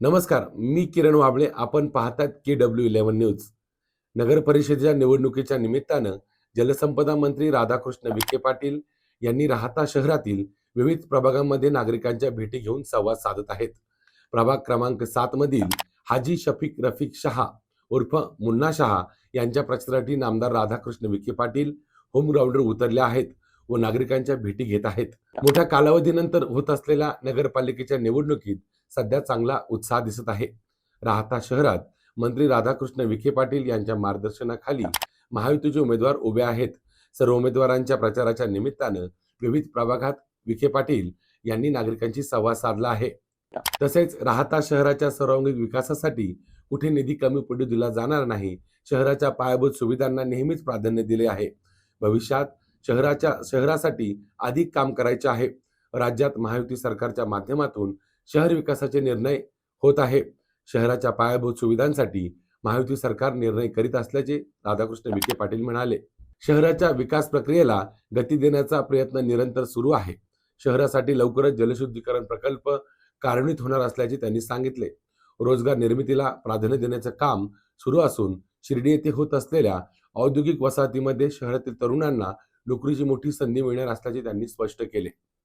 नमस्कार मी किरण वाबळे. आपण पाहतात के डब्ल्यू इलेव्हन न्यूज. नगर परिषदेच्या निवडणुकीच्या निमित्तानं जलसंपदा मंत्री राधाकृष्ण विखे पाटील यांनी राहता शहरातील विविध प्रभागांमध्ये नागरिकांच्या भेटी घेऊन संवाद साधत आहेत. प्रभाग क्रमांक सात मधील हाजी शफीक रफिक शहा उर्फ मुन्ना शहा यांच्या प्रचारासाठी नामदार राधाकृष्ण विखे पाटील होम ग्राउंडवर आहेत. व नागरिकांच्या भेटी घेत आहेत. मोठ्या कालावधीनंतर होत असलेल्या नगरपालिकेच्या निवडणुकीत सध्या चांगला उत्साह दिसत आहे. राहता शहरात मंत्री राधाकृष्ण विखे पाटील यांच्या मार्गदर्शनाखाली महायुतीचे उमेदवार उभे आहेत. सर्व उमेदवारांच्या प्रचाराच्या निमित्तानं विविध प्रभागात विखे पाटील यांनी नागरिकांशी संवाद साधला आहे. तसेच राहता शहराच्या सर्वांगीण विकासासाठी कुठे निधी कमी पडू दिला जाणार नाही शहराच्या पायाभूत सुविधांना नेहमीच प्राधान्य दिले आहे. भविष्यात शहराच्या शहरासाठी अधिक काम करायचे आहे. राज्यात महायुती सरकारच्या माध्यमातून शहर विकासाचे निर्णय होत आहे. शहराच्या पायाभूत सुविधांसाठी महायुती सरकार निर्णय करीत असल्याचे राधाकृष्ण विखे पाटील म्हणाले. शहराच्या विकास प्रक्रियेला गती देण्याचा प्रयत्न निरंतर सुरू आहे. शहरासाठी लवकरच जलशुद्धीकरण प्रकल्प कार्यान्वित होणार असल्याचे त्यांनी सांगितले. रोजगार निर्मितीला प्राधान्य देण्याचं काम सुरू असून शिर्डी येथे होत असलेल्या औद्योगिक वसाहतीमध्ये शहरातील तरुणांना नोकरीची मोठी संधी मिळणार असल्याचे त्यांनी स्पष्ट केले.